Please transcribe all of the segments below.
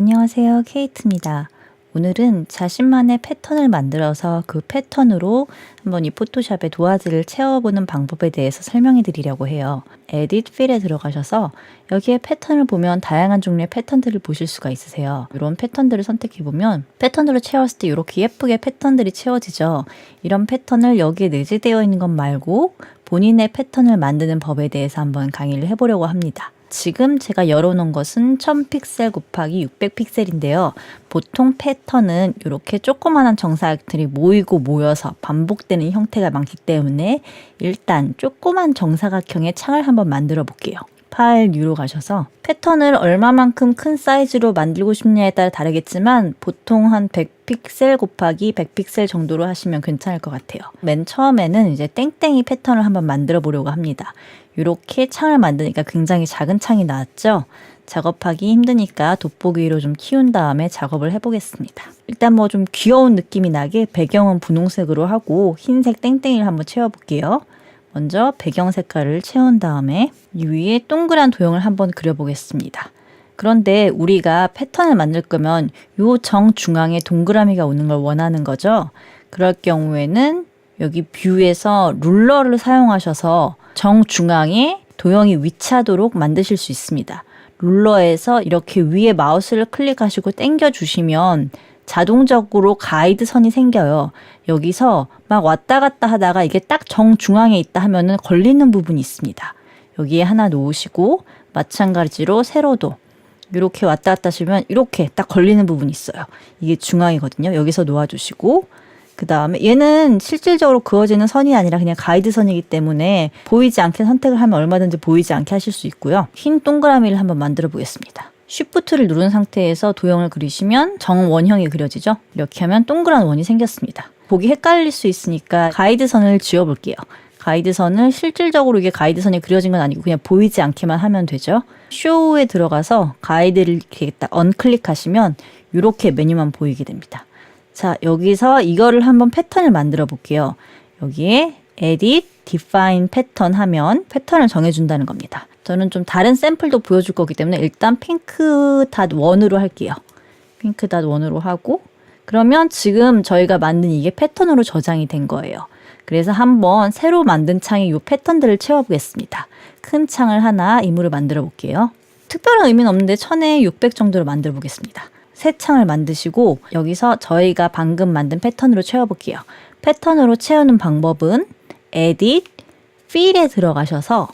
안녕하세요. 케이트입니다. 오늘은 자신만의 패턴을 만들어서 그 패턴으로 한번 이 포토샵에 도화지를 채워보는 방법에 대해서 설명해 드리려고 해요. 에딧 필에 들어가셔서 여기에 패턴을 보면 다양한 종류의 패턴들을 보실 수가 있으세요. 이런 패턴들을 선택해 보면 패턴으로 채웠을 때 이렇게 예쁘게 패턴들이 채워지죠. 이런 패턴을 여기에 내재되어 있는 것 말고 본인의 패턴을 만드는 법에 대해서 한번 강의를 해보려고 합니다. 지금 제가 열어놓은 것은 1000픽셀 곱하기 600픽셀인데요. 보통 패턴은 이렇게 조그만한 정사각들이 모이고 모여서 반복되는 형태가 많기 때문에 일단 조그만 정사각형의 창을 한번 만들어 볼게요. 파일 뉴로 가셔서 패턴을 얼마만큼 큰 사이즈로 만들고 싶냐에 따라 다르겠지만 보통 한 100픽셀 곱하기 100픽셀 정도로 하시면 괜찮을 것 같아요. 맨 처음에는 이제 땡땡이 패턴을 한번 만들어 보려고 합니다. 이렇게 창을 만드니까 굉장히 작은 창이 나왔죠. 작업하기 힘드니까 돋보기로 좀 키운 다음에 작업을 해보겠습니다. 일단 뭐 좀 귀여운 느낌이 나게 배경은 분홍색으로 하고 흰색 땡땡이를 한번 채워볼게요. 먼저 배경 색깔을 채운 다음에 이 위에 동그란 도형을 한번 그려보겠습니다. 그런데 우리가 패턴을 만들 거면 요 정중앙에 동그라미가 오는 걸 원하는 거죠. 그럴 경우에는 여기 뷰에서 룰러를 사용하셔서 정중앙에 도형이 위치하도록 만드실 수 있습니다. 룰러에서 이렇게 위에 마우스를 클릭하시고 당겨 주시면 자동적으로 가이드 선이 생겨요. 여기서 막 왔다 갔다 하다가 이게 딱 정중앙에 있다 하면은 걸리는 부분이 있습니다. 여기에 하나 놓으시고 마찬가지로 세로도 이렇게 왔다 갔다 하시면 이렇게 딱 걸리는 부분이 있어요. 이게 중앙이거든요. 여기서 놓아주시고 그 다음에 얘는 실질적으로 그어지는 선이 아니라 그냥 가이드 선이기 때문에 보이지 않게 선택을 하면 얼마든지 보이지 않게 하실 수 있고요. 흰 동그라미를 한번 만들어 보겠습니다. 쉬프트를 누른 상태에서 도형을 그리시면 정원형이 그려지죠. 이렇게 하면 동그란 원이 생겼습니다. 보기 헷갈릴 수 있으니까 가이드선을 지워볼게요. 가이드선을 실질적으로 이게 가이드선이 그려진 건 아니고 그냥 보이지 않게만 하면 되죠. 쇼에 들어가서 가이드를 이렇게 딱 언클릭하시면 이렇게 메뉴만 보이게 됩니다. 자, 여기서 이거를 한번 패턴을 만들어 볼게요. 여기에 edit, define 패턴 하면 패턴을 정해준다는 겁니다. 저는 좀 다른 샘플도 보여줄 거기 때문에 일단 핑크 닷 원으로 할게요. 핑크 닷 원으로 하고 그러면 지금 저희가 만든 이게 패턴으로 저장이 된 거예요. 그래서 한번 새로 만든 창에 이 패턴들을 채워보겠습니다. 큰 창을 하나 임으로 만들어 볼게요. 특별한 의미는 없는데 1000에 600 정도로 만들어 보겠습니다. 새 창을 만드시고 여기서 저희가 방금 만든 패턴으로 채워볼게요. 패턴으로 채우는 방법은 edit, fill에 들어가셔서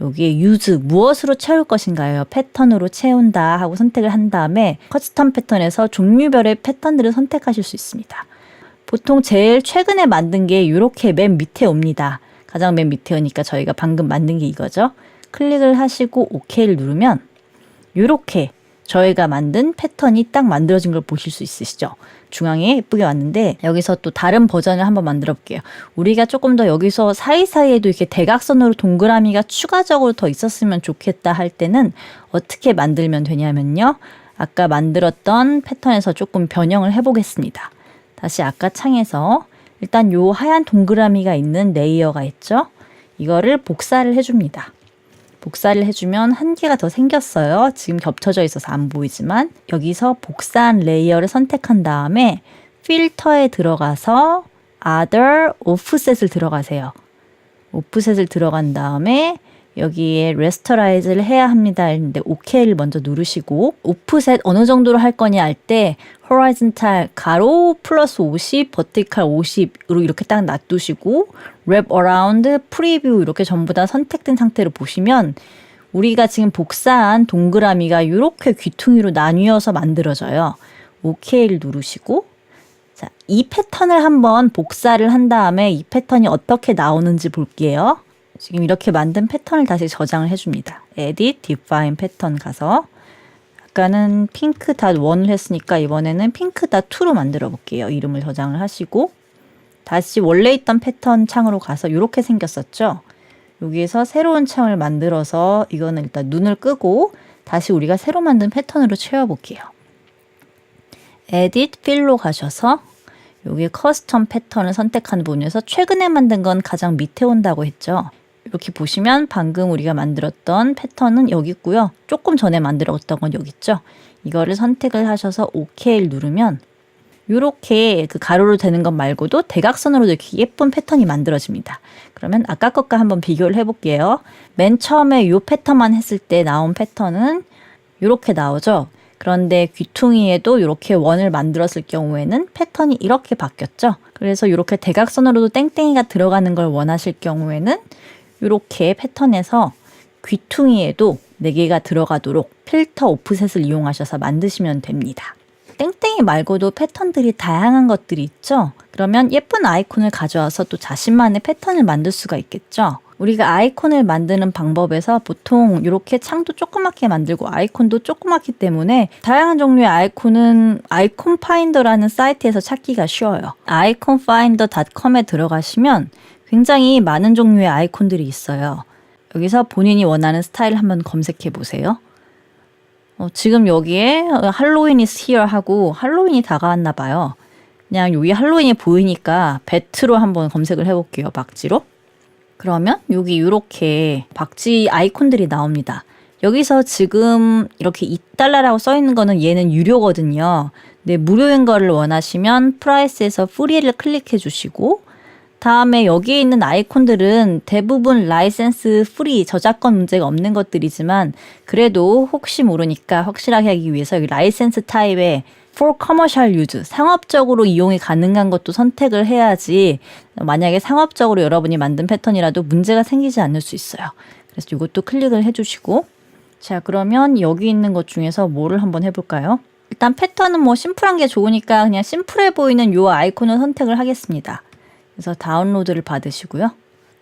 여기에 use 무엇으로 채울 것인가요? 패턴으로 채운다 하고 선택을 한 다음에 커스텀 패턴에서 종류별의 패턴들을 선택하실 수 있습니다. 보통 제일 최근에 만든 게 이렇게 맨 밑에 옵니다. 가장 맨 밑에 오니까 저희가 방금 만든 게 이거죠. 클릭을 하시고 OK를 누르면 이렇게 저희가 만든 패턴이 딱 만들어진 걸 보실 수 있으시죠? 중앙에 예쁘게 왔는데 여기서 또 다른 버전을 한번 만들어 볼게요. 우리가 조금 더 여기서 사이사이에도 이렇게 대각선으로 동그라미가 추가적으로 더 있었으면 좋겠다 할 때는 어떻게 만들면 되냐면요. 아까 만들었던 패턴에서 조금 변형을 해보겠습니다. 다시 아까 창에서 일단 요 하얀 동그라미가 있는 레이어가 있죠. 이거를 복사를 해줍니다. 복사를 해주면 한 개가 더 생겼어요. 지금 겹쳐져 있어서 안 보이지만 여기서 복사한 레이어를 선택한 다음에 필터에 들어가서 other offset을 들어가세요. 오프셋을 들어간 다음에 여기에 레스터라이즈를 해야 합니다 했는데 OK를 먼저 누르시고 오프셋 어느 정도로 할 거냐 할때 horizontal 가로 플러스 50, 버티칼 50으로 이렇게 딱 놔두시고 wrap around, preview 이렇게 전부 다 선택된 상태로 보시면 우리가 지금 복사한 동그라미가 이렇게 귀퉁이로 나뉘어서 만들어져요. OK를 누르시고 자, 이 패턴을 한번 복사를 한 다음에 이 패턴이 어떻게 나오는지 볼게요. 지금 이렇게 만든 패턴을 다시 저장을 해줍니다. Edit, Define 패턴 가서 아까는 핑크 닷 1을 했으니까 이번에는 핑크 닷 2로 만들어 볼게요. 이름을 저장을 하시고 다시 원래 있던 패턴 창으로 가서 이렇게 생겼었죠. 여기에서 새로운 창을 만들어서 이거는 일단 눈을 끄고 다시 우리가 새로 만든 패턴으로 채워볼게요. Edit, Fill로 가셔서 여기 커스텀 패턴을 선택한 부분에서 최근에 만든 건 가장 밑에 온다고 했죠. 이렇게 보시면 방금 우리가 만들었던 패턴은 여기 있고요. 조금 전에 만들었던 건 여기 있죠. 이거를 선택을 하셔서 OK를 누르면 이렇게 그 가로로 되는 것 말고도 대각선으로 이렇게 예쁜 패턴이 만들어집니다. 그러면 아까 것과 한번 비교를 해볼게요. 맨 처음에 이 패턴만 했을 때 나온 패턴은 이렇게 나오죠. 그런데 귀퉁이에도 이렇게 원을 만들었을 경우에는 패턴이 이렇게 바뀌었죠. 그래서 이렇게 대각선으로도 땡땡이가 들어가는 걸 원하실 경우에는 이렇게 패턴에서 귀퉁이에도 4개가 들어가도록 필터 오프셋을 이용하셔서 만드시면 됩니다. 땡땡이 말고도 패턴들이 다양한 것들이 있죠? 그러면 예쁜 아이콘을 가져와서 또 자신만의 패턴을 만들 수가 있겠죠? 우리가 아이콘을 만드는 방법에서 보통 이렇게 창도 조그맣게 만들고 아이콘도 조그맣기 때문에 다양한 종류의 아이콘은 아이콘 파인더라는 사이트에서 찾기가 쉬워요. 아이콘파인더.com에 들어가시면 굉장히 많은 종류의 아이콘들이 있어요. 여기서 본인이 원하는 스타일 한번 검색해 보세요. 어, 지금 여기에 할로윈이 here 하고 할로윈이 다가왔나 봐요. 그냥 여기 할로윈이 보이니까 배트로 한번 검색을 해볼게요. 박지로. 그러면 여기 이렇게 박쥐 아이콘들이 나옵니다. 여기서 지금 이렇게 2달러라고 써 있는 거는 얘는 유료거든요. 네, 무료인 거를 원하시면 프라이스에서 프리를 클릭해 주시고 다음에 여기에 있는 아이콘들은 대부분 라이센스 프리 저작권 문제가 없는 것들이지만 그래도 혹시 모르니까 확실하게 하기 위해서 여기 라이센스 타입에 for commercial use 상업적으로 이용이 가능한 것도 선택을 해야지 만약에 상업적으로 여러분이 만든 패턴이라도 문제가 생기지 않을 수 있어요. 그래서 이것도 클릭을 해주시고 자 그러면 여기 있는 것 중에서 뭐를 한번 해볼까요? 일단 패턴은 뭐 심플한 게 좋으니까 그냥 심플해 보이는 요 아이콘을 선택을 하겠습니다. 그래서 다운로드를 받으시고요.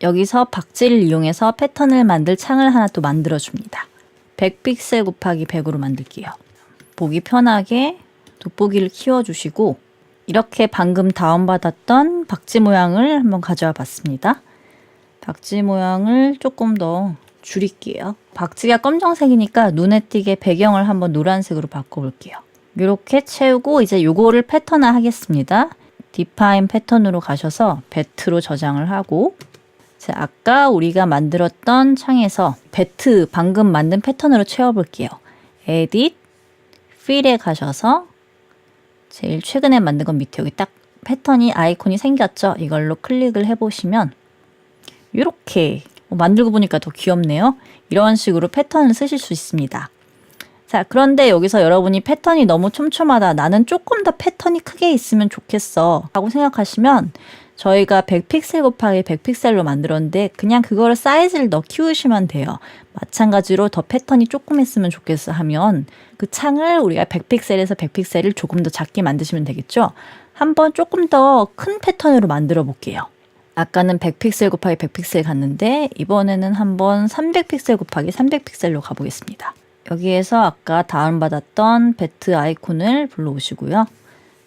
여기서 박지를 이용해서 패턴을 만들 창을 하나 또 만들어 줍니다. 100픽셀 곱하기 100으로 만들게요. 보기 편하게 돋보기를 키워주시고 이렇게 방금 다운받았던 박지 모양을 한번 가져와 봤습니다. 박지 모양을 조금 더 줄일게요. 박지가 검정색이니까 눈에 띄게 배경을 한번 노란색으로 바꿔볼게요. 이렇게 채우고 이제 요거를 패턴화 하겠습니다. 디파인 패턴으로 가셔서 배트로 저장을 하고 자, 아까 우리가 만들었던 창에서 배트 방금 만든 패턴으로 채워볼게요. 에딧, 필에 가셔서 제일 최근에 만든 건 밑에 여기 딱 패턴이 아이콘이 생겼죠. 이걸로 클릭을 해보시면 이렇게 만들고 보니까 더 귀엽네요. 이런 식으로 패턴을 쓰실 수 있습니다. 자, 그런데 여기서 여러분이 패턴이 너무 촘촘하다. 나는 조금 더 패턴이 크게 있으면 좋겠어. 라고 생각하시면 저희가 100픽셀 곱하기 100픽셀로 만들었는데 그냥 그거를 사이즈를 더 키우시면 돼요. 마찬가지로 더 패턴이 조금 있으면 좋겠어 하면 그 창을 우리가 100픽셀에서 100픽셀을 조금 더 작게 만드시면 되겠죠. 한번 조금 더 큰 패턴으로 만들어 볼게요. 아까는 100픽셀 곱하기 100픽셀 갔는데 이번에는 한번 300픽셀 곱하기 300픽셀로 가보겠습니다. 여기에서 아까 다운받았던 배트 아이콘을 불러오시고요.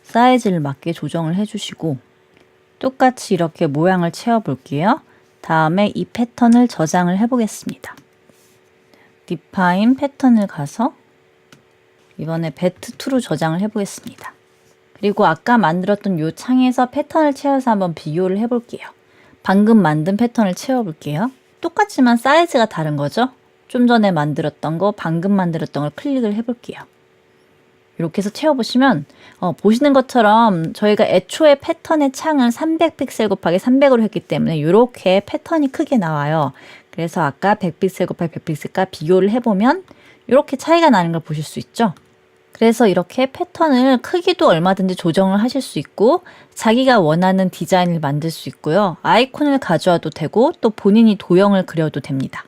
사이즈를 맞게 조정을 해주시고 똑같이 이렇게 모양을 채워볼게요. 다음에 이 패턴을 저장을 해보겠습니다. 디파인 패턴을 가서 이번에 배트 2로 저장을 해보겠습니다. 그리고 아까 만들었던 이 창에서 패턴을 채워서 한번 비교를 해볼게요. 방금 만든 패턴을 채워볼게요. 똑같지만 사이즈가 다른 거죠? 좀 전에 만들었던 거, 방금 만들었던 걸 클릭을 해볼게요. 이렇게 해서 채워보시면 어, 보시는 것처럼 저희가 애초에 패턴의 창을 300픽셀 곱하기 300으로 했기 때문에 이렇게 패턴이 크게 나와요. 그래서 아까 100픽셀 곱하기 100픽셀과 비교를 해보면 이렇게 차이가 나는 걸 보실 수 있죠. 그래서 이렇게 패턴을 크기도 얼마든지 조정을 하실 수 있고 자기가 원하는 디자인을 만들 수 있고요. 아이콘을 가져와도 되고 또 본인이 도형을 그려도 됩니다.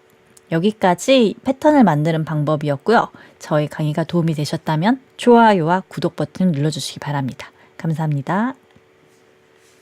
여기까지 패턴을 만드는 방법이었고요. 저희 강의가 도움이 되셨다면 좋아요와 구독 버튼 눌러주시기 바랍니다. 감사합니다.